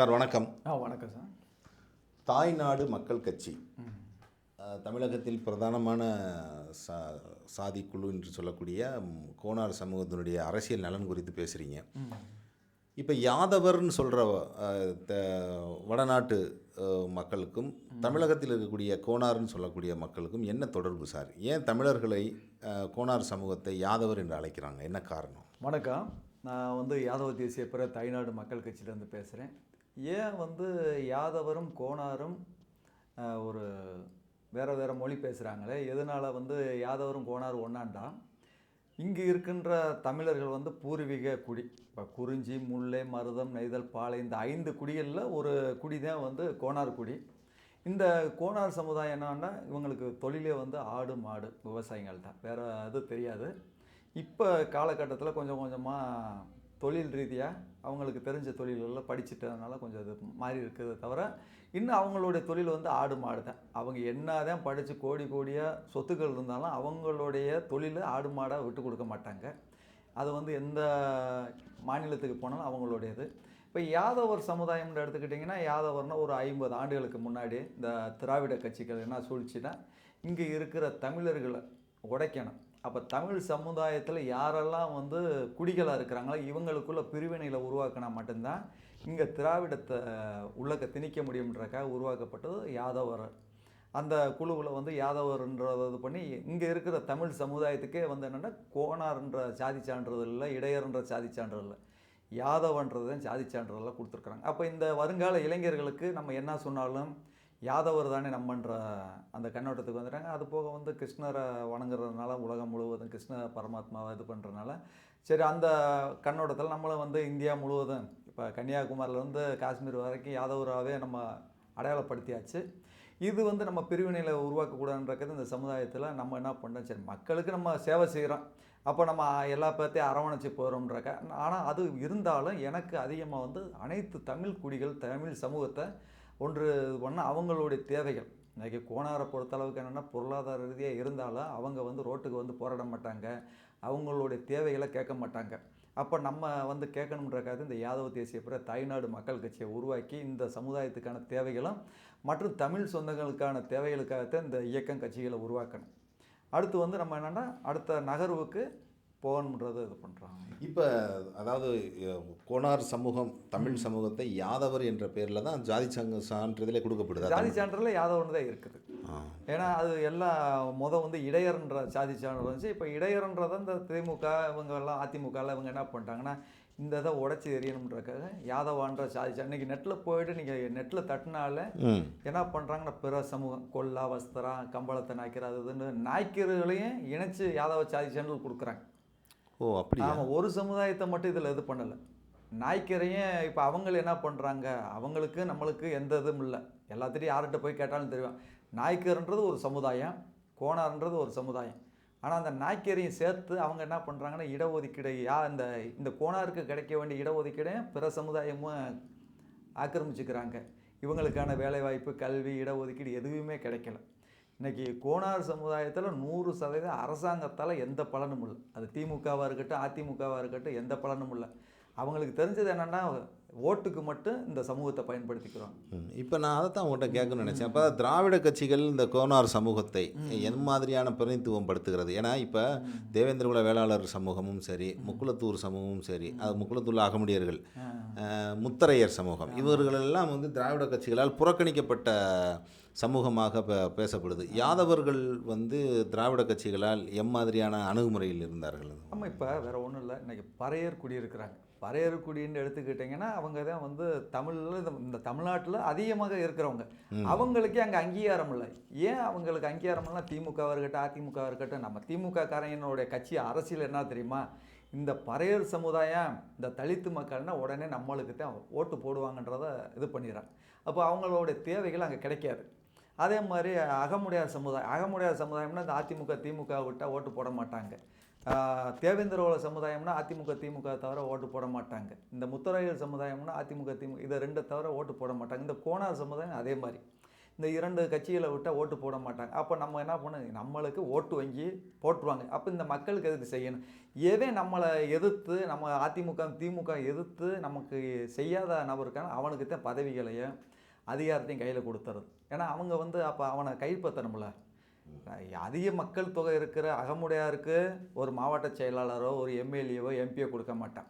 Sir வணக்கம். ஆ வணக்கம் sir. தாய்நாடு மக்கள் கட்சி. தமிழகத்தில் பிரதானமான சா சாதி குழு என்று சொல்லக்கூடிய கோனார் சமூகத்தினுடைய அரசியல் நலன் குறித்து பேசுகிறீங்க இப்போ யாதவர்னு சொல்கிற வடநாட்டு மக்களுக்கும் தமிழகத்தில் இருக்கக்கூடிய கோனார்னு சொல்லக்கூடிய மக்களுக்கும் என்ன தொடர்பு சார்? ஏன் தமிழர்களை கோனார் சமூகத்தை யாதவர் என்று அழைக்கிறாங்க? என்ன காரணம்? வணக்கம். நான் வந்து யாதவ தேசிய பிற தாய்நாடு மக்கள் கட்சியிலேருந்து பேசுகிறேன் ஏன் வந்து யாதவரும் கோணாரும் ஒரு வேறு வேறு மொழி பேசுகிறாங்களே எதனால் வந்து யாதவரும் கோணாரும் ஒன்றாண்டா இங்கே இருக்கின்ற தமிழர்கள் வந்து பூர்வீக குடி. இப்போ குறிஞ்சி முல்லை மருதம் நெய்தல் பாலை இந்த ஐந்து குடிகளில் ஒரு குடி தான் வந்து கோணார் குடி. இந்த கோணார் சமுதாயம் என்னன்னா இவங்களுக்கு தொழிலே வந்து ஆடு மாடு விவசாயிகள் தான் வேறு இது தெரியாது. இப்போ காலகட்டத்தில் கொஞ்சம் கொஞ்சமாக தொழில் ரீதியாக அவங்களுக்கு தெரிஞ்ச தொழில்களில் படிச்சுட்டதுனால கொஞ்சம் இது மாறி இருக்கிறத தவிர இன்னும் அவங்களுடைய தொழில் வந்து ஆடு மாடு தான் அவங்க என்ன தான் படித்து கோடி கோடியாக சொத்துக்கள் இருந்தாலும் அவங்களுடைய தொழில் ஆடு மாடாக விட்டு கொடுக்க மாட்டாங்க. அது வந்து எந்த மாநிலத்துக்கு போனாலும் அவங்களுடையது. இப்போ யாதவர் சமுதாயம்னு எடுத்துக்கிட்டிங்கன்னா யாதவர்னா ஒரு ஐம்பது ஆண்டுகளுக்கு முன்னாடி இந்த திராவிட கட்சிகள் என்ன சூழ்ச்சின்னா இங்கே இருக்கிற தமிழர்களை உடைக்கணும். அப்போ தமிழ் சமுதாயத்தில் யாரெல்லாம் வந்து குடிகளாக இருக்கிறாங்களோ இவங்களுக்குள்ள பிரிவினையில் உருவாக்கினா மட்டும்தான் இங்கே திராவிடத்தை உள்ளக்க திணிக்க முடியுன்றக்காக உருவாக்கப்பட்டது யாதவர் அந்த குழுவில் வந்து யாதவர்ன்றத இது பண்ணி இங்கே இருக்கிற தமிழ் சமுதாயத்துக்கே வந்து என்னென்னா கோணார்ன்ற சாதி சான்றிதழ் இல்லை இடையர்ன்ற சாதி சான்றிதழ் இல்லை. யாதவன்றது தான் சாதி சான்றிதழெலாம் கொடுத்துருக்குறாங்க. அப்போ இந்த வருங்கால இளைஞர்களுக்கு நம்ம என்ன சொன்னாலும் யாதவர் தானே நம்மன்ற அந்த கண்ணோட்டத்துக்கு வந்துட்டாங்க. அது போக வந்து கிருஷ்ணரை வணங்குறதுனால உலகம் முழுவதும் கிருஷ்ண பரமாத்மாவை இது பண்ணுறதுனால சரி அந்த கண்ணோட்டத்தில் நம்மளும் வந்து இந்தியா முழுவதும் இப்போ கன்னியாகுமரியிலேருந்து காஷ்மீர் வரைக்கும் யாதவராகவே நம்ம அடையாளப்படுத்தியாச்சு. இது வந்து நம்ம பிரிவினையில் உருவாக்கக்கூடாதுன்றது இந்த சமுதாயத்தில் நம்ம என்ன பண்ணுறோம் சரி மக்களுக்கு நம்ம சேவை செய்கிறோம் அப்போ நம்ம எல்லா பேர்த்தையும் அரவணைச்சு போகிறோம்ன்றக்க ஆனால் அது இருந்தாலும் எனக்கு அதிகமாக வந்து அனைத்து தமிழ் குடிகள் தமிழ் சமூகத்தை ஒன்று பண்ண அவங்களுடைய தேவைகள். இன்றைக்கி கோணாரை பொறுத்தளவுக்கு என்னென்னா பொருளாதார ரீதியாக இருந்தாலும் அவங்க வந்து ரோட்டுக்கு வந்து போராட மாட்டாங்க. அவங்களுடைய தேவைகளை கேட்க மாட்டாங்க. அப்போ நம்ம வந்து கேட்கணுன்றக்காக இந்த யாதவ தேசிய பிற தாய்நாடு மக்கள் கட்சியை உருவாக்கி இந்த சமுதாயத்துக்கான தேவைகளும் மற்றும் தமிழ் சொந்தங்களுக்கான தேவைகளுக்காகத்தான் இந்த இயக்கம் கட்சிகளை உருவாக்கணும். அடுத்து வந்து நம்ம என்னென்னா அடுத்த நகர்வுக்கு போகணுன்றதை இது பண்ணுறாங்க இப்போ அதாவது கோனார் சமூகம் தமிழ் சமூகத்தை யாதவர் என்ற பேரில் தான் ஜாதி சங்க சான்றிதழே கொடுக்கப்படுது. ஜாதி சான்றிதழ் யாதவன் தான் இருக்குது. ஏன்னா அது எல்லாம் முத வந்து இடையர்ன்ற சாதி சான்று இருந்துச்சு இப்போ இடையர்ன்றதை இந்த திமுக இவங்க எல்லாம் அதிமுகவில் இவங்க என்ன பண்ணிட்டாங்கன்னா இந்த இதை உடச்சி எறியணுன்றக்காக யாதவான்ற சாதி சான்று இன்னைக்கு நெட்டில் போயிட்டு நீங்கள் நெட்டில் தட்டினால என்ன பண்ணுறாங்கன்னா பிற சமூகம் கொல்லா வஸ்திரா கம்பளத்தை நாய்க்கிற அது இதுன்னு நாய்க்கர்களையும் இணைச்சு யாதவ சாதி சான்றிதழ் கொடுக்குறாங்க. ஓ அப்படி ஆமாம் ஒரு சமுதாயத்தை மட்டும் இதில் இது பண்ணலை. நாய்க்கரையும் இப்போ அவங்கள என்ன பண்ணுறாங்க அவங்களுக்கு நம்மளுக்கு எந்த இதுவும் இல்லை. எல்லாத்திட்டையும் யார்கிட்ட போய் கேட்டாலும் தெரியும். நாய்க்கருன்றது ஒரு சமுதாயம் கோணார்ன்றது ஒரு சமுதாயம். ஆனால் அந்த நாய்க்கரையும் சேர்த்து அவங்க என்ன பண்ணுறாங்கன்னா இடஒதுக்கீடு யா இந்த இந்த கோணாருக்கு கிடைக்க வேண்டிய இடஒதுக்கீடையும் பிற சமுதாயமும் ஆக்கிரமிச்சுக்கிறாங்க. இவங்களுக்கான வேலைவாய்ப்பு கல்வி இடஒதுக்கீடு எதுவுமே கிடைக்கல. இன்னைக்கு கோணார் சமுதாயத்தில் நூறு சதவீதம் அரசாங்கத்தால் எந்த பலனும் இல்லை. அது திமுகவாக இருக்கட்டும் அதிமுகவாக இருக்கட்டும் எந்த பலனும் இல்லை. அவங்களுக்கு தெரிஞ்சது என்னென்னா ஓட்டுக்கு மட்டும் இந்த சமூகத்தை பயன்படுத்திக்கிறோம். இப்போ நான் அதை தான் உங்கள்கிட்ட கேட்கணும்னு நினச்சேன். அப்போ திராவிட கட்சிகள் இந்த கோனார் சமூகத்தை என் மாதிரியான பிரதிநிதித்துவம் படுத்துகிறது. ஏன்னா இப்போ தேவேந்திரகுல வேளாளர் சமூகமும் சரி முக்குளத்தூர் சமூகமும் சரி அது முக்குளத்தூர் அகமுடியர்கள் முத்தரையர் சமூகம். இவர்களெல்லாம் வந்து திராவிட கட்சிகளால் புறக்கணிக்கப்பட்ட சமூகமாக பேசப்படுது. யாதவர்கள் வந்து திராவிட கட்சிகளால் எம்மாதிரியான அணுகுமுறையில் இருந்தார்கள்? ஆமாம் இப்போ வேற ஒன்றும் இல்லை. இன்னைக்கு பறையர் குடி இருக்கிறாங்க பறையர் குடின்னு எடுத்துக்கிட்டிங்கன்னா அவங்க தான் வந்து தமிழில் இந்த தமிழ்நாட்டில் அதிகமாக இருக்கிறவங்க. அவங்களுக்கே அங்கே அங்கீகாரம் இல்லை. ஏன் அவங்களுக்கு அங்கீகாரம் இல்லை திமுகவாக இருக்கட்டும் அதிமுகவாக இருக்கட்டும் நம்ம திமுக காரங்களுடைய கட்சி அரசியல் என்ன தெரியுமா? இந்த பறையர் சமுதாயம் இந்த தலித்து மக்கள்னா உடனே நம்மளுக்கு தான் ஓட்டு போடுவாங்கன்றத இது பண்ணிடுறாங்க. அப்போ அவங்களுடைய தேவைகள் அங்கே கிடைக்காது. அதே மாதிரி அகமுடையார் சமுதாயம் அகமுடையார் சமுதாயம்னா இந்த அதிமுக திமுக விட்டால் ஓட்டு போட மாட்டாங்க. ஆஹ் தேவேந்திரோல சமுதாயம்னா அதிமுக திமுக தவிர ஓட்டு போட மாட்டாங்க. இந்த முத்தரையர் சமுதாயம்னா அதிமுக திமுக இதை ரெண்டை தவிர ஓட்டு போட மாட்டாங்க. இந்த கோணார் சமுதாயம் அதே மாதிரி. இந்த இரண்டு கட்சிகளை விட்டால் ஓட்டு போட மாட்டாங்க. அப்போ நம்ம என்ன பண்ணணும்? நம்மளுக்கு ஓட்டு வங்கி போட்டுருவாங்க. அப்போ இந்த மக்களுக்கு எதுக்கு செய்யணும்? எவன் நம்மளை எதிர்த்து நம்ம அதிமுக திமுக எதிர்த்து நமக்கு செய்யாத நபருக்கான அவனுக்கு தான் பதவிகளையும் அதிகாரத்தையும் கையில் கொடுத்துறது. ஏன்னா அவங்க வந்து அப்போ அவனை கைப்பற்றணும்ல. அதிக மக்கள் தொகை இருக்கிற அகமுடையாருக்கு ஒரு மாவட்ட செயலாளரோ ஒரு எம்எல்ஏவோ எம்பியோ கொடுக்க மாட்டான்.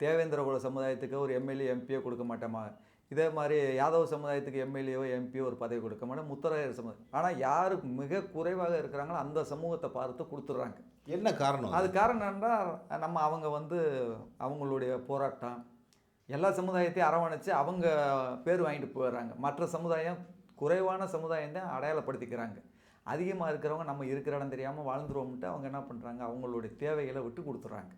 தேவேந்திர குல சமுதாயத்துக்கு ஒரு எம்எல்ஏ எம்பியோ கொடுக்க மாட்டோமா இதே மாதிரி யாதவ் சமுதாயத்துக்கு எம்எல்ஏவோ எம்பியோ ஒரு பதவி கொடுக்க மாட்டோம் முத்தரையர் சமுதாயம் ஆனால் யாரு மிக குறைவாக இருக்கிறாங்களோ அந்த சமூகத்தை பார்த்து கொடுத்துட்றாங்க. என்ன காரணம் அது காரணம் என்னன்னா நம்ம அவங்க வந்து அவங்களுடைய போராட்டம் எல்லா சமுதாயத்தையும் அரவணைச்சு அவங்க பேர் வாங்கிட்டு போயிடுறாங்க. மற்ற சமுதாயம் குறைவான சமுதாயம் தான் அடையாளப்படுத்திக்கிறாங்க. அதிகமாக இருக்கிறவங்க நம்ம இருக்கிற இடம் தெரியாமல் வாழ்ந்துருவோம்ட்டு அவங்க என்ன பண்ணுறாங்க அவங்களுடைய தேவைகளை விட்டு கொடுத்துட்றாங்க.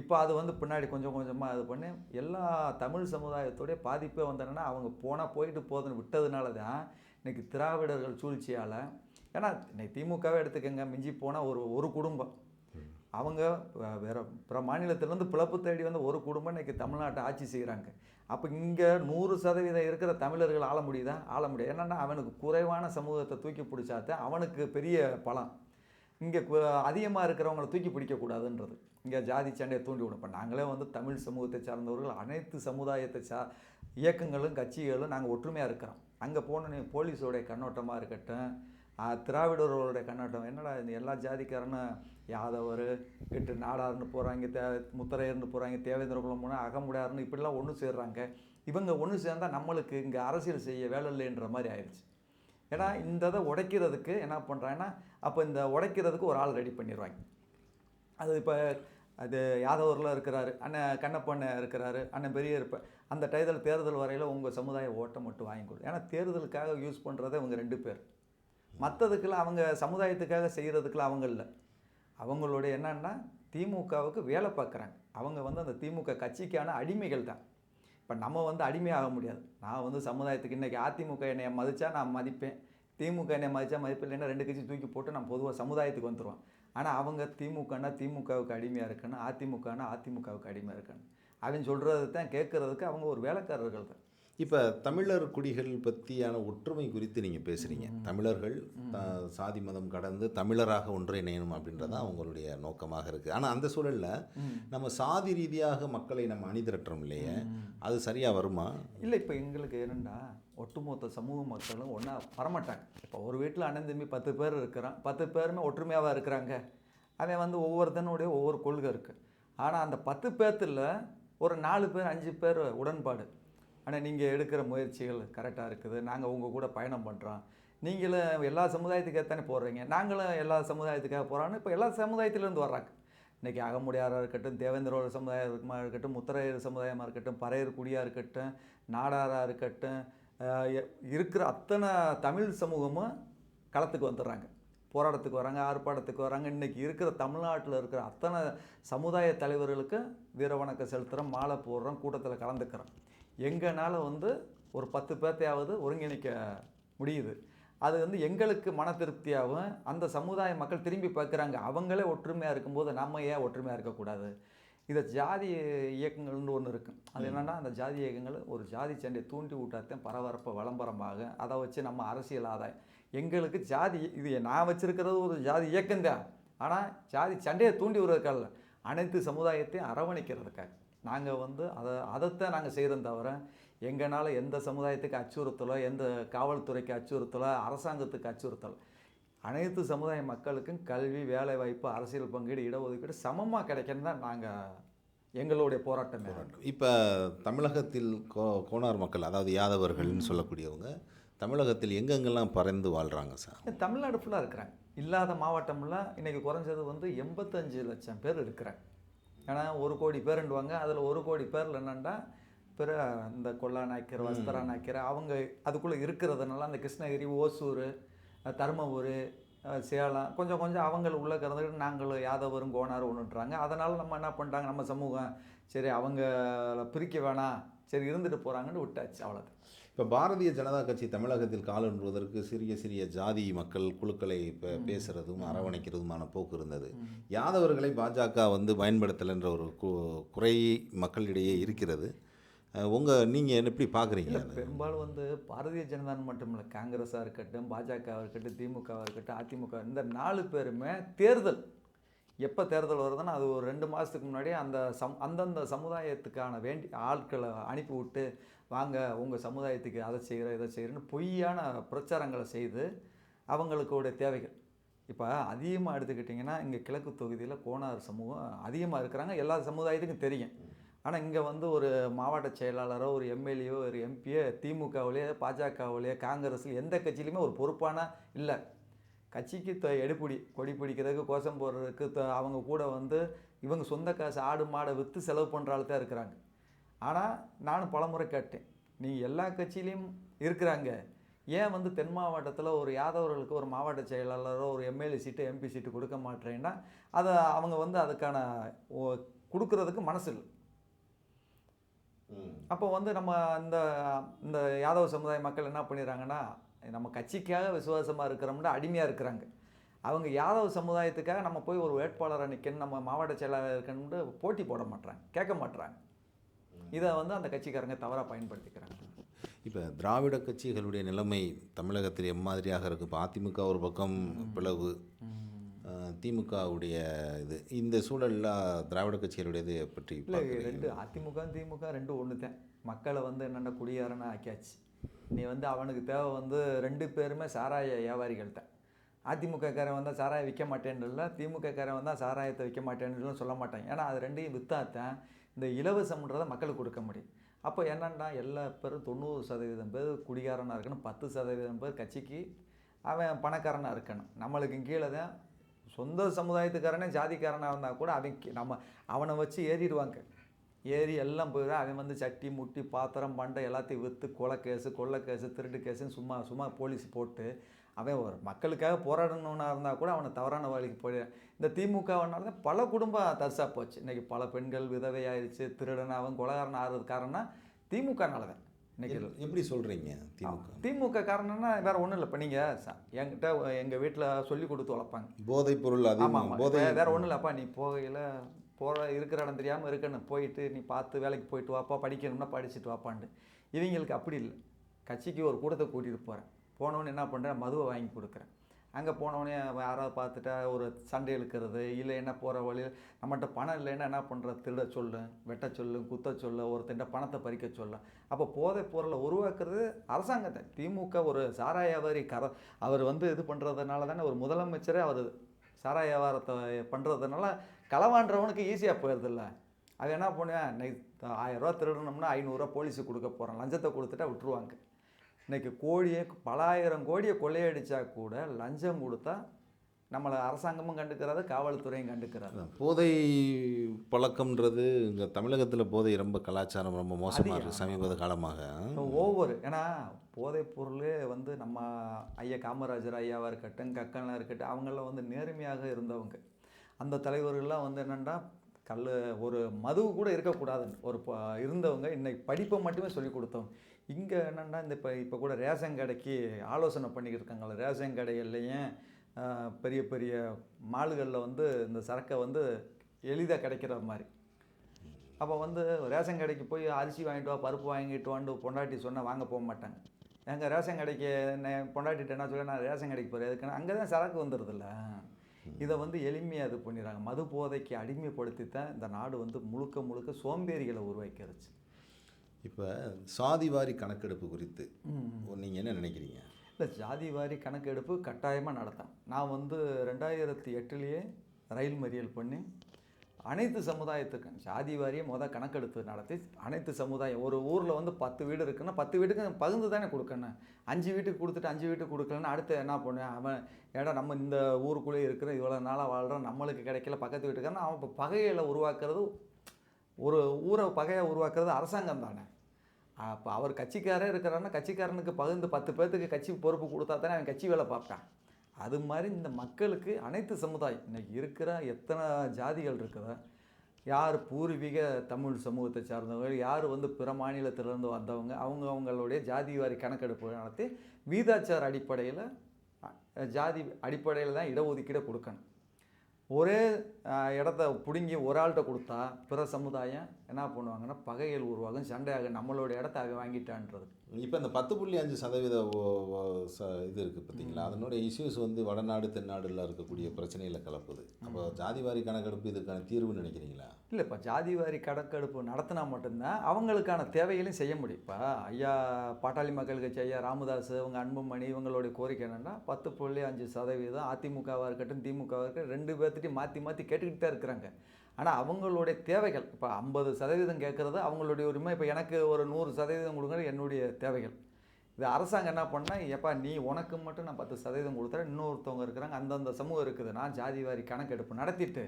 இப்போ அது வந்து பின்னாடி கொஞ்சம் கொஞ்சமாக இது பண்ணி எல்லா தமிழ் சமுதாயத்தோடைய பாதிப்பே வந்தோன்னா அவங்க போனால் போயிட்டு போதுன்னு விட்டதுனால தான் இன்றைக்கி திராவிடர்கள் சூழ்ச்சியால் ஏன்னா இன்னைக்கு திமுகவே எடுத்துக்கோங்க மிஞ்சி போனால் ஒரு ஒரு குடும்பம். அவங்க வேறு பிற மாநிலத்திலேருந்து பிளப்பு தேடி வந்து ஒரு குடும்பம் இன்றைக்கி தமிழ்நாட்டை ஆட்சி செய்கிறாங்க அப்போ இங்கே நூறு சதவீதம் இருக்கிற தமிழர்கள் ஆள முடியுதா? ஆள முடியாது. என்னென்னா அவனுக்கு குறைவான சமூகத்தை தூக்கி பிடிச்சாதான் அவனுக்கு பெரிய பலம். இங்கே அதிகமாக இருக்கிறவங்கள தூக்கி பிடிக்கக்கூடாதுன்றது இங்கே ஜாதி சண்டையை தூண்டி விடும். இப்போ நாங்களே வந்து தமிழ் சமூகத்தை சார்ந்தவர்கள் அனைத்து சமுதாயத்தை சா இயக்கங்களும் கட்சிகளும் நாங்கள் ஒற்றுமையாக இருக்கிறோம். அங்கே போனோன்னே போலீஸோடைய கண்ணோட்டமாக இருக்கட்டும் திராவிடர்களுடைய கண்ணாட்டம். என்னடா இந்த எல்லா ஜாதிக்காரனும் யாதவர் கிட்ட நாடார்னு போகிறாங்க தே முத்தரையர்னு போகிறாங்க தேவேந்திர குலம் போனால் அகமுடையார்னு இப்படிலாம் ஒன்று சேர்றாங்க. இவங்க ஒன்று சேர்ந்தால் நம்மளுக்கு இங்கே அரசியல் செய்ய வேலை இல்லைன்ற மாதிரி ஆயிடுச்சு. ஏன்னா இந்த இதை உடைக்கிறதுக்கு என்ன பண்ணுறாங்கன்னா அப்போ இந்த உடைக்கிறதுக்கு ஒரு ஆள் ரெடி பண்ணிடுவாங்க. அது இப்போ அது யாதவரில் இருக்கிறாரு அண்ணன் கண்ணப்பண்ண இருக்கிறாரு அண்ணன் பெரிய இருப்ப அந்த டயத்தில் தேர்தல் வரையில் உங்கள் சமுதாய ஓட்டை மட்டும் வாங்கி கொடுக்கும் ஏன்னா தேர்தலுக்காக யூஸ் பண்ணுறதே இவங்க ரெண்டு பேர். மற்றதுக்கெல்லாம் அவங்க சமுதாயத்துக்காக செய்கிறதுக்கெல்லாம் அவங்க இல்லை. அவங்களுடைய என்னன்னா திமுகவுக்கு வேலை பார்க்குறாங்க. அவங்க வந்து அந்த திமுக கட்சிக்கான அடிமைகள் தான். இப்போ நம்ம வந்து அடிமையாக முடியாது. நான் வந்து சமுதாயத்துக்கு இன்றைக்கி அதிமுக என்னைய மதித்தா நான் மதிப்பேன். திமுக என்னை மதித்தா மதிப்பில்லைன்னா ரெண்டு கட்சி தூக்கி போட்டு நான் பொதுவாக சமுதாயத்துக்கு வந்துடுவோம் ஆனால் அவங்க திமுகனா திமுகவுக்கு அடிமையாக இருக்கணும். அதிமுகனா அதிமுகவுக்கு அடிமையாக இருக்கணும். அவன் சொல்கிறது தான் கேட்குறதுக்கு அவங்க ஒரு வேலைக்காரர்கள் தான் இப்போ தமிழர் குடிகள் பற்றியான ஒற்றுமை குறித்து நீங்கள் பேசுகிறீங்க தமிழர்கள் த- சாதி மதம் கடந்து தமிழராக ஒன்றிணையணும் அப்படின்றது தான் அவங்களுடைய நோக்கமாக இருக்குது ஆனால் அந்த சூழலில் நம்ம சாதி ரீதியாக மக்களை நம்ம அணிதிரட்டுறோம் இல்லையே அது சரியாக வருமா? இல்லை இப்போ எங்களுக்கு என்னென்னா ஒட்டுமொத்த சமூக மக்களும் ஒன்றா வரமாட்டாங்க. இப்போ ஒரு வீட்டில் அண்ணன் தம்பி பத்து பேர் இருக்கிறான். பத்து பேருமே ஒற்றுமையாக இருக்கிறாங்க. அவன் வந்து ஒவ்வொருத்தனுடைய ஒவ்வொரு கொள்கை இருக்குது ஆனால் அந்த பத்து பேர்த்தில் ஒரு நாலு பேர் அஞ்சு பேர் உடன்பாடு. ஆனால் நீங்கள் எடுக்கிற முயற்சிகள் கரெக்டாக இருக்குது. நாங்கள் உங்கள் கூட பயணம் பண்ணுறோம் நீங்களும் எல்லா சமுதாயத்துக்காக தானே போடுறீங்க? நாங்களும் எல்லா சமுதாயத்துக்காக போகிறான்னு இப்போ எல்லா சமுதாயத்திலேருந்து வர்றாங்க. இன்றைக்கி அகமுடியாராக இருக்கட்டும் தேவேந்திரோட சமுதாயமாக இருக்கட்டும் முத்தரையர் சமுதாயமாக இருக்கட்டும் பறையர் குடியாக இருக்கட்டும் நாடாராக இருக்கட்டும் இருக்கிற அத்தனை தமிழ் சமூகமும் களத்துக்கு வந்துடுறாங்க. போராட்டத்துக்கு வராங்க ஆர்ப்பாட்டத்துக்கு வராங்க. இன்றைக்கி இருக்கிற தமிழ்நாட்டில் இருக்கிற அத்தனை சமுதாய தலைவர்களுக்கு வீர வணக்கம் செலுத்துகிறோம் மாலை போடுறோம் கூட்டத்தில் கலந்துக்கிறோம். எங்களால் வந்து ஒரு பத்து பேர்த்தையாவது ஒருங்கிணைக்க முடியுது. அது வந்து எங்களுக்கு மன திருப்தியாகவும் அந்த சமுதாய மக்கள் திரும்பி பார்க்குறாங்க. அவங்களே ஒற்றுமையாக இருக்கும்போது நம்ம ஏன் ஒற்றுமையாக இருக்கக்கூடாது இதை ஜாதி இயக்கங்கள்னு ஒன்று இருக்குது அது என்னென்னா அந்த ஜாதி இயக்கங்கள் ஒரு ஜாதி சண்டையை தூண்டி விட்டாத்தான் பரபரப்பு விளம்பரமாக அதை வச்சு நம்ம அரசியல் ஆதாயம். எங்களுக்கு ஜாதி இது நான் வச்சிருக்கிறது ஒரு ஜாதி இயக்கம்தான். ஆனால் ஜாதி சண்டையை தூண்டி விடுறதுக்காக அனைத்து சமுதாயத்தையும் அரவணைக்கிறதுக்காக. நாங்கள் வந்து அதை அதைத்தான் நாங்கள் செய்கிறோம் தவிர எங்களால் எந்த சமுதாயத்துக்கு அச்சுறுத்தலோ எந்த காவல்துறைக்கு அச்சுறுத்தலோ அரசாங்கத்துக்கு அச்சுறுத்தல் அனைத்து சமுதாய மக்களுக்கும் கல்வி வேலைவாய்ப்பு அரசியல் பங்கீடு இடஒதுக்கீடு சமமாக கிடைக்கணும் தான் நாங்கள் எங்களுடைய போராட்டமே. இப்போ தமிழகத்தில் கோ கோனார் மக்கள் அதாவது யாதவர்கள்னு சொல்லக்கூடியவங்க தமிழகத்தில் எங்கெங்கெல்லாம் பறந்து வாழ்கிறாங்க சார்? தமிழ்நாடு ஃபுல்லாக இருக்கிறாங்க. இல்லாத மாவட்டம்லாம் இன்றைக்கி குறைஞ்சது வந்து எண்பத்தஞ்சு லட்சம் பேர் இருக்கிறாங்க. ஏன்னா ஒரு கோடி பேருண்டுவாங்க அதில் ஒரு கோடி பேரில் என்னென்னா பிற இந்த கொல்லா நாய்க்கர் வஸ்தரா நாய்க்கர் அவங்க அதுக்குள்ளே இருக்கிறதுனால அந்த கிருஷ்ணகிரி ஓசூர் தருமபுரி சேலம் கொஞ்சம் கொஞ்சம் அவங்கள உள்ள கறந்துக்கிட்டு நாங்களும் யாதவரும் கோனாரும் ஒன்றுன்றாங்க அதனால் நம்ம என்ன பண்ணிட்டாங்க நம்ம சமூகம் சரி அவங்கள பிரிக்க வேணாம் சரி இருந்துட்டு போகிறாங்கன்னு விட்டாச்சு அவ்வளோதான் இப்போ பாரதிய ஜனதா கட்சி தமிழகத்தில் காலூன்றுவதற்கு சிறிய சிறிய ஜாதி மக்கள் குழுக்களை இப்போ பேசுகிறதும் அரவணைக்கிறதுமான போக்கு இருந்தது. யாதவர்களை பாஜக வந்து பயன்படுத்தலைன்ற ஒரு கு- குறை மக்களிடையே இருக்கிறது. உங்கள் நீங்கள் எப்படி பார்க்குறீங்க பெரும்பாலும் வந்து பாரதிய ஜனதான்னு மட்டும் இல்லை காங்கிரஸாக இருக்கட்டும் பாஜகவாக இருக்கட்டும் திமுகவாக இருக்கட்டும் அதிமுக இந்த நாலு பேருமே தேர்தல். எப்போ தேர்தல் வருதுன்னா அது ஒரு ரெண்டு மாதத்துக்கு முன்னாடியே அந்த சம் அந்தந்த சமுதாயத்துக்கான வேண்டி ஆட்களை அனுப்பி விட்டு வாங்க உங்கள் சமுதாயத்துக்கு அதை செய்கிறோம் இதை செய்கிறேன்னு பொய்யான பிரச்சாரங்களை செய்து அவங்களுக்குடைய தேவைகள். இப்போ அதிகமாக எடுத்துக்கிட்டிங்கன்னா இங்கே கிழக்கு தொகுதியில் கோணார் சமூகம் அதிகமாக இருக்கிறாங்க. எல்லா சமுதாயத்துக்கும் தெரியும். ஆனால் இங்கே வந்து ஒரு மாவட்ட செயலாளரோ ஒரு எம்எல்ஏயோ ஒரு எம்பியோ திமுகவிலேயே பாஜகவிலேயே காங்கிரஸ் எந்த கட்சியிலையுமே ஒரு பொறுப்பான இல்லை. கட்சிக்கு த எடுப்பிடி கொடி பிடிக்கிறதுக்கு கோஷம் போடுறதுக்கு த- அவங்க கூட வந்து இவங்க சொந்த காசு ஆடு மாடை விற்று செலவு பண்ணுற ஆள் தான் இருக்கிறாங்க. ஆனால் நானும் பலமுறை கேட்டேன். நீங்கள் எல்லா கட்சியிலையும் இருக்கிறாங்க. ஏன் வந்து தென் மாவட்டத்தில் ஒரு யாதவர்களுக்கு ஒரு மாவட்ட செயலாளரோ ஒரு எம்எல்ஏ சீட்டு எம்பி சீட்டு கொடுக்க மாட்டேன்னா அதை அவங்க வந்து அதுக்கான ஓ- கொடுக்கறதுக்கு மனசு இல்லை அப்போ வந்து நம்ம இந்த இந்த யாதவ சமுதாய மக்கள் என்ன பண்ணிடுறாங்கன்னா நம்ம கட்சிக்காக விசுவாசமாக இருக்கிறோம்னா அடிமையாக இருக்கிறாங்க. அவங்க யாதவ சமுதாயத்துக்காக நம்ம போய் ஒரு வேட்பாளரை நிற்கணும் நம்ம மாவட்ட செயலாளர் இருக்கணும்னு போட்டி போட மாட்றாங்க. கேட்க மாட்றாங்க. இதை வந்து அந்த கட்சிக்காரங்க தவறாக பயன்படுத்திக்கிறாங்க. இப்போ திராவிட கட்சிகளுடைய நிலைமை தமிழகத்தில் எம்மாதிரியாக இருக்குது இப்போ அதிமுக ஒரு பக்கம் பிளவு. திமுகவுடைய இது. இந்த சூழலில் திராவிட கட்சிகளுடையது பற்றி இல்லை ரெண்டு அதிமுக திமுக ரெண்டும் ஒன்று தான் மக்களை வந்து என்னென்ன குடியாரனா ஆக்கியாச்சு. நீ வந்து அவனுக்கு தேவை வந்து ரெண்டு பேருமே சாராய வியாபாரிகள் தான் அதிமுகக்காரன் வந்தால் சாராயம் விற்க மாட்டேன்றல திமுகக்காரன் வந்தால் சாராயத்தை விற்க மாட்டேன்னு சொல்ல மாட்டாங்க. ஏன்னா அது ரெண்டையும் விற்றாத்தான் இந்த இலவசம்ன்றதை மக்களுக்கு கொடுக்க முடியும். அப்போ என்னென்னா எல்லா பேரும் தொண்ணூறு சதவீதம் பேர் குடிகாரனாக இருக்கணும் பத்து சதவீதம் பேர் கட்சிக்கு அவன் பணக்காரனாக இருக்கணும். நம்மளுக்கு கீழே தான் சொந்த சமுதாயத்துக்காரனே ஜாதிக்காரனாக இருந்தால் கூட அவன் நம்ம அவனை வச்சு ஏறிடுவாங்க. ஏறி எல்லாம் போயிடும் அவன் வந்து சட்டி முட்டி பாத்திரம் பண்டை எல்லாத்தையும் விற்று கொலை கேஸு கொள்ளை கேஸு திருட்டு கேஸுன்னு சும்மா சும்மா போலீஸ் போட்டு அவன் ஒரு மக்களுக்காக போராடணும்னா இருந்தால் கூட அவனை தவறான வழிக்கு போய் இந்த திமுகவனால தான் பல குடும்பம் தரிசா போச்சு. இன்னைக்கு பல பெண்கள் விதவையாயிருச்சு திருடன் அவன் கொலகாரன் ஆகிறது காரணம் திமுகனால தான். இன்னைக்கு எப்படி சொல்கிறீங்க திமுக? திமுக காரணம்னா வேற ஒன்றும் இல்லை. இப்போ நீங்கள் என்கிட்ட எங்கள் வீட்டில் சொல்லி கொடுத்து வளர்ப்பாங்க. போதைப் பொருள் அதிகமாக ஆமாம் போதை வேற ஒன்றும் இல்லைப்பா நீ போகையில் போகிற இருக்கிற இடம் தெரியாமல் இருக்கணும் போயிட்டு நீ பார்த்து வேலைக்கு போயிட்டு வாப்பா படிக்கணும்னா படிச்சுட்டு வாப்பான்ட்டு. இவங்களுக்கு அப்படி இல்லை. கட்சிக்கு ஒரு கூட்டத்தை கூட்டிகிட்டு போகிறேன் போனவொடனே என்ன பண்ணுறேன்? மதுவை வாங்கி கொடுக்குறேன். அங்கே போனவொடனே யாராவது பார்த்துட்டா ஒரு சண்டை இழுக்கிறது இல்லை என்ன போகிற வழியில் நம்மகிட்ட பணம் இல்லைன்னா என்ன பண்ணுற திருட சொல்லு வெட்ட சொல்லு குத்த சொல்லு ஒருத்தண்ட பணத்தை பறிக்க சொல்லு. அப்போ போதைப் பொருளை உருவாக்குறது அரசாங்கத்தை. திமுக ஒரு சாராய வியாபாரி கர அவர் வந்து இது பண்ணுறதுனால தானே ஒரு முதலமைச்சரே அவர் சாராய வியாபாரத்தை பண்ணுறதுனால களவான்றவனுக்கு ஈஸியாக போயிடுதில்ல. அது என்ன பண்ணுவேன்? இன்னைக்கு ஆயிரரூவா திருடணும்னா ஐநூறுரூவா போலீஸுக்கு கொடுக்க போகிறேன் லஞ்சத்தை கொடுத்துட்டா விட்டுருவாங்க. இன்னைக்கு கோடியை பலாயிரம் கோடியை கொள்ளையடிச்சா கூட லஞ்சம் கொடுத்தா நம்மளை அரசாங்கமும் கண்டுக்கிறாது காவல்துறையும் கண்டுக்கிறாது. போதை பழக்கம்ன்றது இங்கே தமிழகத்தில் போதை ரொம்ப கலாச்சாரம் ரொம்ப மோசமாக இருக்குது சமீப காலமாக. ஒவ்வொரு ஏன்னா போதைப் பொருள் வந்து நம்ம ஐயா காமராஜர் ஐயாவாக இருக்கட்டும் கக்கனாக இருக்கட்டும் அவங்களாம் வந்து நேர்மையாக இருந்தவங்க. அந்த தலைவர்கள்லாம் வந்து என்னென்னா கல் ஒரு மது கூட இருக்கக்கூடாதுன்னு. ஒரு ப- இருந்தவங்க இன்னைக்கு படிப்பை மட்டுமே சொல்லி கொடுத்தோம். இங்கே என்னென்னா இந்த இப்போ இப்போ கூட ரேஷன் கடைக்கு ஆலோசனை பண்ணிக்கிட்டு இருக்காங்களே ரேஷன் கடைகள்லையும் பெரிய பெரிய மால்களில் வந்து இந்த சரக்கை வந்து எளிதாக கிடைக்கிற மாதிரி. அப்போ வந்து ரேஷன் கடைக்கு போய் அரிசி வாங்கிட்டு வா பருப்பு வாங்கிட்டு வாண்டு பொண்டாட்டி சொன்னால் வாங்க போக மாட்டாங்க. எங்கள் ரேஷன் கடைக்கு என்ன பொண்டாட்டிட்டு என்ன சொல்ல நான் ரேஷன் கடைக்கு போகிறேன் எதுக்குன்னா அங்கே தான் சரக்கு வந்துடுதுல்ல இதை வந்து எளிமையாக இது பண்ணிடுறாங்க. மது போதைக்கு அடிமைப்படுத்தி தான் இந்த நாடு வந்து முழுக்க முழுக்க சோம்பேறிகளை உருவாக்கிருச்சு இப்போ சாதிவாரி கணக்கெடுப்பு குறித்து நீங்கள் என்ன நினைக்கிறீங்க? இல்லை ஜாதி வாரி கணக்கெடுப்பு கட்டாயமாக நடத்தணும். நான் வந்து ரெண்டாயிரத்தி எட்டுலேயே ரயில் மறியல் பண்ணி அனைத்து சமுதாயத்துக்கும் ஜாதி வாரியம் மொதல் கணக்கெடுத்து நடத்தி அனைத்து சமுதாயம் ஒரு ஊரில் வந்து பத்து வீடு இருக்குன்னா பத்து வீட்டுக்கு பகிர்ந்து தானே கொடுக்கணும். அஞ்சு வீட்டுக்கு கொடுத்துட்டு அஞ்சு வீட்டுக்கு கொடுக்கலன்னா அடுத்து என்ன பண்ணுவேன்? அவன் ஏடா நம்ம இந்த ஊருக்குள்ளே இருக்கிற இவ்வளோ நாளாக வாழ்கிறோம் நம்மளுக்கு கிடைக்கல பக்கத்து வீட்டுக்காரன் அவன் இப்போ பகையில் உருவாக்குறது ஒரு ஊரை பகையை உருவாக்குறது அரசாங்கம் தானே. அப்போ அவர் கட்சிக்காரே இருக்கிறாருன்னா கட்சிக்காரனுக்கு பகிர்ந்து பத்து பேர்த்துக்கு கட்சி பொறுப்பு கொடுத்தா தானே அவன் கட்சி வேலை பார்ப்பான். அது மாதிரி இந்த மக்களுக்கு அனைத்து சமுதாயம் இன்றைக்கி இருக்கிற எத்தனை ஜாதிகள் இருக்குதோ யார் பூர்வீக தமிழ் சமூகத்தை சார்ந்தவங்க யார் வந்து பிற மாநிலத்திலேருந்து வந்தவங்க அவங்க அவங்களுடைய ஜாதி வாரி கணக்கெடுப்பு நடத்தி வீதாச்சார அடிப்படையில் ஜாதி அடிப்படையில் தான் இடஒதுக்கீடை கொடுக்கணும். ஒரே இடத்த பிடுங்கி ஒரு ஆள்கிட்ட கொடுத்தா பிற சமுதாயம் என்ன பண்ணுவாங்கன்னா பகைகள் உருவாகும் சண்டையாக நம்மளோட இடத்த அவன் வாங்கிட்டான்றது இப்போ இந்த பத்து புள்ளி அஞ்சு சதவீத ச இது இருக்குது பார்த்தீங்களா அதனுடைய இஷ்யூஸ் வந்து வடநாடு தென்னாடுல இருக்கக்கூடிய பிரச்சனைகளை கலப்புது. அப்போ ஜாதிவாரி கணக்கெடுப்பு இதுக்கான தீர்வுன்னு நினைக்கிறீங்களா? இல்லை இப்போ ஜாதி வாரி கணக்கெடுப்பு நடத்தினா மட்டும்தான் அவங்களுக்கான தேவைகளையும் செய்ய முடியும். இப்போ ஐயா பாட்டாளி மக்கள் கட்சி ஐயா ராமதாஸ் இவங்க அன்புமணி இவங்களுடைய கோரிக்கை என்னென்னா பத்து புள்ளி அஞ்சு சதவீதம் அதிமுகவாக இருக்கட்டும் திமுகவாக இருக்கட்டும் ரெண்டு பேர்த்திட்டையும் மாற்றி மாற்றி கேட்டுக்கிட்டு தான் இருக்கிறாங்க. ஆனால் அவங்களுடைய தேவைகள் இப்போ ஐம்பது சதவீதம் கேட்குறது அவங்களுடைய உரிமை. இப்போ எனக்கு ஒரு நூறு சதவீதம் கொடுக்குறது என்னுடைய தேவைகள். இது அரசாங்கம் என்ன பண்ணால் எப்பா நீ உனக்கு மட்டும் நான் பத்து சதவீதம் கொடுத்துறேன் இன்னொருத்தவங்க இருக்கிறாங்க அந்தந்த சமூகம் இருக்குது நான் ஜாதி வாரி கணக்கெடுப்பு நடத்திட்டு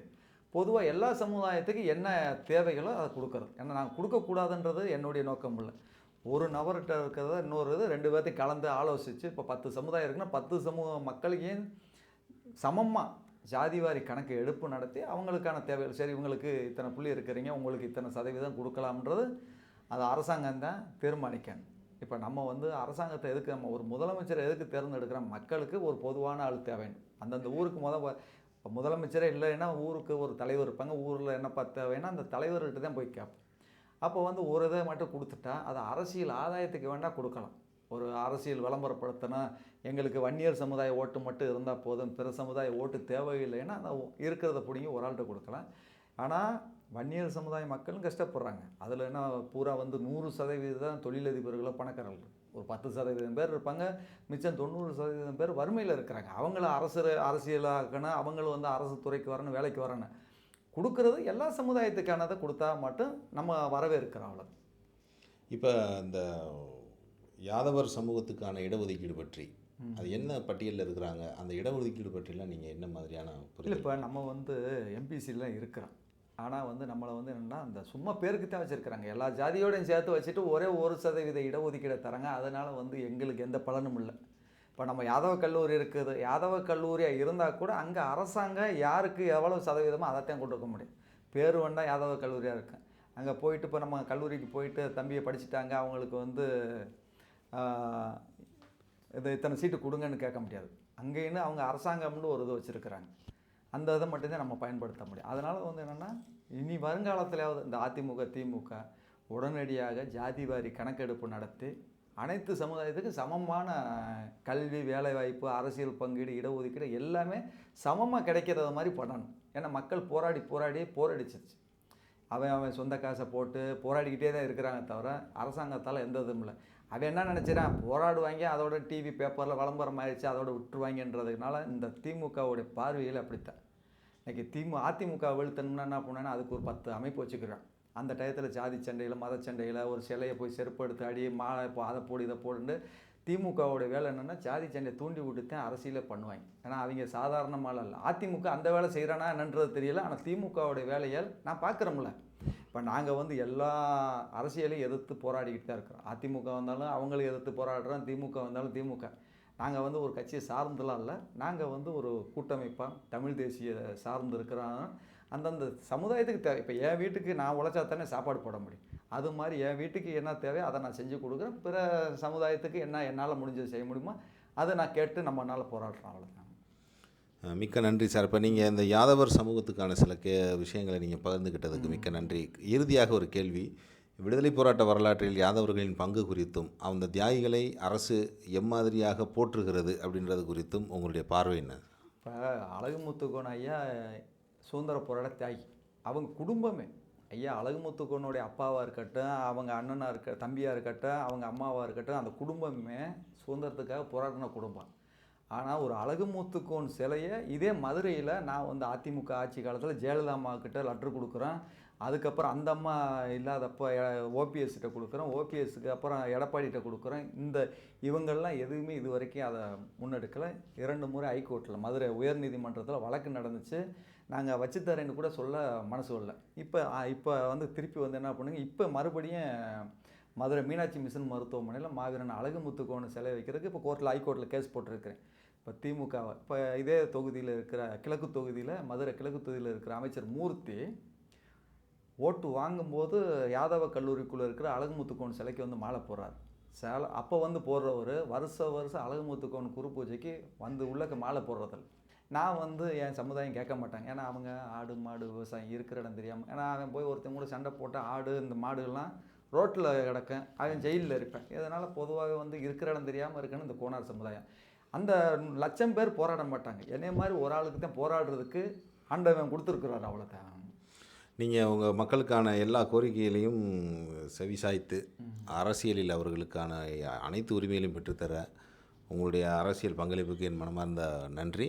பொதுவாக எல்லா சமுதாயத்துக்கும் என்ன தேவைகளோ அதை கொடுக்குறது ஏன்னா நான் கொடுக்கக்கூடாதுன்றது என்னுடைய நோக்கம் இல்லை. ஒரு நபர்கிட்ட இருக்கிறத இன்னொரு இது ரெண்டு பேர்த்தையும் கலந்து ஆலோசித்து இப்போ பத்து சமுதாயம் இருக்குன்னா பத்து சமூக மக்களையும் சமமாக ஜாதிவாரி கணக்கு எடுப்பு நடத்தி அவங்களுக்கான தேவைகள் சரி இவங்களுக்கு இத்தனை புள்ளி இருக்கிறீங்க உங்களுக்கு இத்தனை சதவீதம் கொடுக்கலாம்ன்றது அது அரசாங்கம் தான் தீர்மானிக்கணும். இப்போ நம்ம வந்து அரசாங்கத்தை எதுக்கு நம்ம ஒரு முதலமைச்சரை எதுக்கு தேர்ந்தெடுக்கிறோம் மக்களுக்கு ஒரு பொதுவான ஆள் தேவைன்னு அந்தந்த ஊருக்கு முத இப்போ முதலமைச்சரே இல்லைன்னா ஊருக்கு ஒரு தலைவர் இருப்பாங்க. ஊரில் என்னப்பா தேவைன்னா அந்த தலைவர்கிட்ட தான் போய் கேட்போம். அப்போ வந்து ஒரு இதை மட்டும் கொடுத்துட்டா அது அரசியல் ஆதாயத்துக்கு வேண்டாம் கொடுக்கலாம். ஒரு அரசியல் விளம்பரப்படுத்தினா எங்களுக்கு வன்னியர் சமுதாய ஓட்டு மட்டும் இருந்தால் போதும். பிற சமுதாய ஓட்டு தேவையில்லைன்னா அந்த இருக்கிறத பிடிங்கி ஒரு ஆள்கிட்ட கொடுக்கலாம். ஆனால் வன்னியர் சமுதாய மக்களும் கஷ்டப்படுறாங்க. அதில் என்ன பூரா வந்து நூறு சதவீதம் தொழிலதிபர்களோ பணக்காரர்கள். ஒரு பத்து சதவீதம் பேர் இருப்பாங்க. மிச்சம் தொண்ணூறு சதவீதம் பேர் வறுமையில் இருக்கிறாங்க. அவங்கள அரசு அரசியலாக்கணும் அவங்களும் வந்து அரசு துறைக்கு வரணும் வேலைக்கு வரணும். கொடுக்கறது எல்லா சமுதாயத்துக்கானதை கொடுத்தா மட்டும் நம்ம வரவேற்கிறோம் அவ்வளோ இப்போ இந்த யாதவர் சமூகத்துக்கான இடஒதுக்கீடு பற்றி அது என்ன பட்டியலில் இருக்கிறாங்க? அந்த இடஒதுக்கீடு பற்றிலாம் நீங்கள் என்ன மாதிரியான இல்லை இப்போ நம்ம வந்து எம்பிசிலாம் இருக்கிறோம். ஆனால் வந்து நம்மளை வந்து என்னென்னா அந்த சும்மா பேருக்கு தான் வச்சுருக்கிறாங்க. எல்லா ஜாதியோடையும் சேர்த்து வச்சுட்டு ஒரே ஒரு சதவீத இடஒதுக்கீடை தராங்க. அதனால் வந்து எங்களுக்கு எந்த பலனும் இல்லை. இப்போ நம்ம யாதவ கல்லூரி இருக்குது. யாதவ கல்லூரியாக இருந்தால் கூட அங்கே அரசாங்கம் யாருக்கு எவ்வளோ சதவீதமோ அதைத்தான் கொடுக்க முடியும். பேர் வேண்டாம் யாதவ கல்லூரியாக இருக்கு அங்கே போயிட்டு இப்போ நம்ம கல்லூரிக்கு போயிட்டு தம்பியை படிச்சுட்டாங்க. அவங்களுக்கு வந்து இது இத்தனை சீட்டு கொடுங்கன்னு கேட்க முடியாது. அங்கேன்னு அவங்க அரசாங்கம்னு ஒரு இது வச்சுருக்குறாங்க. அந்த இதை மட்டும்தான் நம்ம பயன்படுத்த முடியும். அதனால் வந்து என்னென்னா இனி வருங்காலத்திலாவது இந்த அதிமுக திமுக உடனடியாக ஜாதி வாரி கணக்கெடுப்பு நடத்தி அனைத்து சமுதாயத்துக்கும் சமமான கல்வி வேலைவாய்ப்பு அரசியல் பங்கீடு இடஒதுக்கீடு எல்லாமே சமமாக கிடைக்கிறத மாதிரி பண்ணணும். ஏன்னா மக்கள் போராடி போராடி போராடிச்சிருச்சு. அவன் அவன் சொந்த காசை போட்டு போராடிக்கிட்டே தான் இருக்கிறாங்க தவிர அரசாங்கத்தால் எந்த இதுவும் இல்லை. அவன் என்ன நினச்சிடான் போராடுவாங்க அதோட டிவி பேப்பரில் விளம்பரம் ஆயிடுச்சு அதோட விட்டுருவாங்கன்றதுனால இந்த திமுகவுடைய பார்வையில் அப்படித்தான். இன்னைக்கு திமு அதிமுக வீழ்த்தணும்னா என்ன பண்ணான்னா அதுக்கு ஒரு பத்து அமைப்பு வச்சுக்கிறான். அந்த டயத்தில் ஜாதி சண்டையில் மத சண்டையில் ஒரு சிலையை போய் செருப்பு எடுத்து அடி மாலை இப்போ அதை போடு இதை போடுன்னு திமுகவோட வேலை என்னென்னா ஜாதி சண்டையை தூண்டி விட்டு தான் அரசியலே பண்ணுவாங்க. ஏன்னா அவங்க சாதாரணமாக இல்லை அதிமுக அந்த வேலை செய்கிறானா என்னன்றது தெரியல. ஆனால் திமுகவுடைய வேலையால் நான் பார்க்குறோம்ல. இப்போ நாங்கள் வந்து எல்லா அரசியலையும் எதிர்த்து போராடிக்கிட்டு தான் இருக்கிறோம். அதிமுக வந்தாலும் அவங்களும் எதிர்த்து போராடுறோம். திமுக வந்தாலும் திமுக. நாங்கள் வந்து ஒரு கட்சியை சார்ந்துலாம் இல்லை. நாங்கள் வந்து ஒரு கூட்டமைப்பாக தமிழ் தேசிய சார்ந்து இருக்கிறோம் அந்தந்த சமுதாயத்துக்கு தேவை. இப்போ என் வீட்டுக்கு நான் உழைச்சா தானே சாப்பாடு போட முடியும். அது மாதிரி என் வீட்டுக்கு என்ன தேவையோ அதை நான் செஞ்சு கொடுக்குறேன். பிற சமுதாயத்துக்கு என்ன என்னால் முடிஞ்சது செய்ய முடியுமோ அதை நான் கேட்டு நம்மனால போராடுறோம் அவ்வளோதான் மிக்க நன்றி சார். இப்போ நீங்கள் இந்த யாதவர் சமூகத்துக்கான சில கே விஷயங்களை நீங்கள் பகிர்ந்துக்கிட்டதுக்கு மிக்க நன்றி. இறுதியாக ஒரு கேள்வி. விடுதலை போராட்ட வரலாற்றில் யாதவர்களின் பங்கு குறித்தும் அந்த தியாகிகளை அரசு எம்மாதிரியாக போற்றுகிறது அப்படின்றது குறித்தும் உங்களுடைய பார்வை என்ன? இப்போ அழகுமுத்துக்கோன் ஐயா சுதந்திர போராட்ட தியாகி. அவங்க குடும்பமே. ஐயா அழகுமுத்துக்கோனுடைய அப்பாவாக இருக்கட்டும் அவங்க அண்ணனாக இருக்க தம்பியாக இருக்கட்டும் அவங்க அம்மாவாக இருக்கட்டும் அந்த குடும்பமே சுதந்திரத்துக்காக போராடின குடும்பம். ஆனால் ஒரு அழகுமுத்துக்கோன் சிலையை இதே மதுரையில் நான் வந்து அதிமுக ஆட்சி காலத்தில் ஜெயலலிதா அம்மா லெட்ரு கொடுக்குறேன். அதுக்கப்புறம் அந்த அம்மா இல்லாதப்போ ஓபிஎஸ்கிட்ட கொடுக்குறேன். ஓபிஎஸ்க்கு அப்புறம் எடப்பாடிகிட்ட கொடுக்குறேன். இந்த இவங்கெல்லாம் எதுவுமே இது வரைக்கும் அதை முன்னெடுக்கலை. இரண்டு முறை ஹைகோர்ட்டில் மதுரை உயர்நீதிமன்றத்தில் வழக்கு நடந்துச்சு. நாங்கள் வச்சுத்தரேன்னு கூட சொல்ல மனசு இல்லை இப்போ இப்போ வந்து திருப்பி வந்து என்ன பண்ணுங்க? இப்போ மறுபடியும் மதுரை மீனாட்சி மிஷன் மருத்துவமனையில் மாவீரன் அழகுமுத்துக்கோன் சிலை வைக்கிறதுக்கு இப்போ கோர்ட்டில் ஹைகோர்ட்டில் கேஸ் போட்டிருக்கிறேன். இப்போ திமுகவை இப்போ இதே தொகுதியில் இருக்கிற கிழக்கு தொகுதியில் மதுரை கிழக்கு தொகுதியில் இருக்கிற அமைச்சர் மூர்த்தி ஓட்டு வாங்கும்போது யாதவ கல்லூரிக்குள்ளே இருக்கிற அழகுமுத்துக்கோன் சிலைக்கு வந்து மாலை போடுறார். சேலை அப்போ வந்து போடுறவர் வருஷ வருஷம் அழகுமுத்துக்கோன் குரு பூஜைக்கு வந்து உள்ளக்க மாலை போடுறதில்ல. நான் வந்து என் சமுதாயம் கேட்க மாட்டாங்க. ஏன்னா அவங்க ஆடு மாடு விவசாயம் இருக்கிற இடம் தெரியாமல் ஏன்னா அவன் போய் ஒருத்தன் கூட சண்டை போட்டால் ஆடு இந்த மாடுகள்லாம் ரோட்டில் கிடக்கும். அவன் ஜெயிலில் இருப்பேன். இதனால் பொதுவாக வந்து இருக்கிற இடம் தெரியாமல் இருக்குன்னு இந்த கோனார் சமுதாயம். அந்த லட்சம் பேர் போராட மாட்டாங்க. என்னைய மாதிரி ஒரு ஆளுக்கு தான் போராடுறதுக்கு ஆண்டவன் கொடுத்துருக்குறாரு அவ்வளோதான் நீங்கள் உங்கள் மக்களுக்கான எல்லா கோரிக்கைகளையும் செவிசாய்த்து அரசியலில் அவர்களுக்கான அனைத்து உரிமைகளையும் பெற்றுத்தர உங்களுடைய அரசியல் பங்களிப்புக்கு என் மனமார்ந்த நன்றி.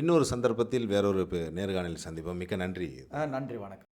இன்னொரு சந்தர்ப்பத்தில் வேறொரு நேர்காணலில் சந்திப்போம். மிக்க நன்றி. நன்றி வணக்கம்.